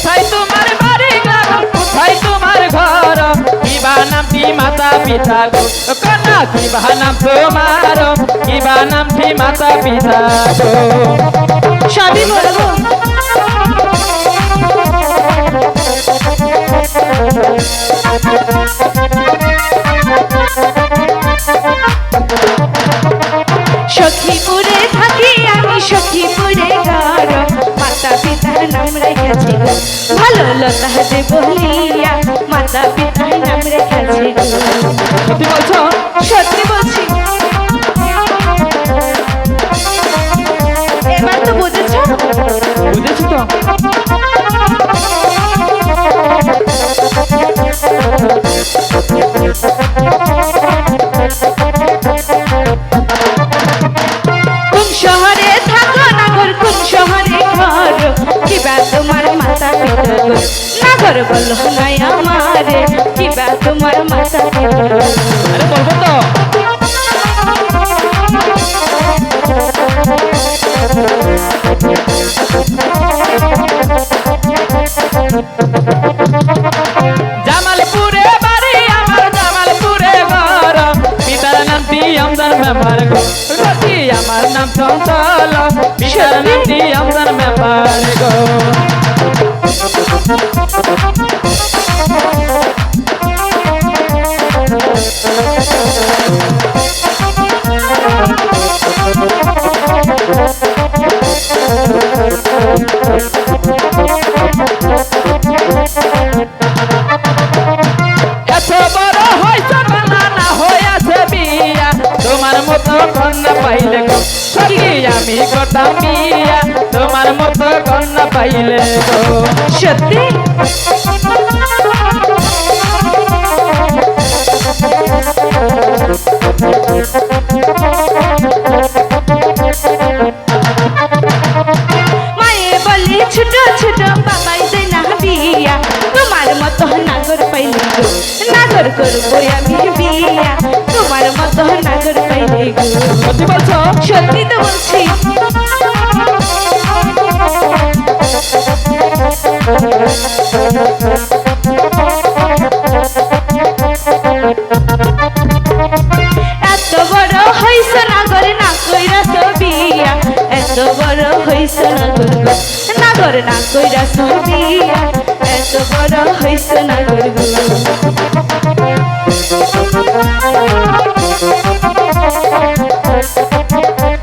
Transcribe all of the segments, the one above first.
কোথায় তোমার বাড়ি গ্রাম কোথায় তোমার ঘর? কিবা নামটি মাতা পিতা গো? কন্যা কিবা নাম তোমার? কিবা নামটি মাতা পিতা গো? সবই বলব। রেখেছি। ভালো লতা যে বলিয়া মাতা পিতার নাম রেখেছি। সত্যি বলছো? সত্যি বলছি। এবার তো বুঝেছ? বুঝেছি তো। গো নাগর বলো নাই আমারে কিবা তোমার বাড়ি আমার নামটি আমদার মেম্বার গো? রতি আমার নাম চঞ্চল। গো? তোমার মতো কন্যা পাইলে গো সখী আমি করতাম মিয়া তোমার মতো কন্যা পাইলে গো সত্যি? তোমার মতো নাগর তো এত বড় হইছ নাগর না কইরা তো বিয়া এত বড় হইছ নাগর। নাগর না কইরা তো এত বড় হইছ নাগর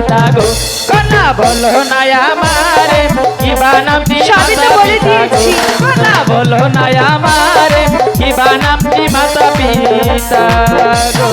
পিতা গো কন্যা বলো না আমারে কিবা নামটি সবই তো বলে দিয়েছি। কন্যা বলো না আমারে কিবা নামটি মাতা পিতা গো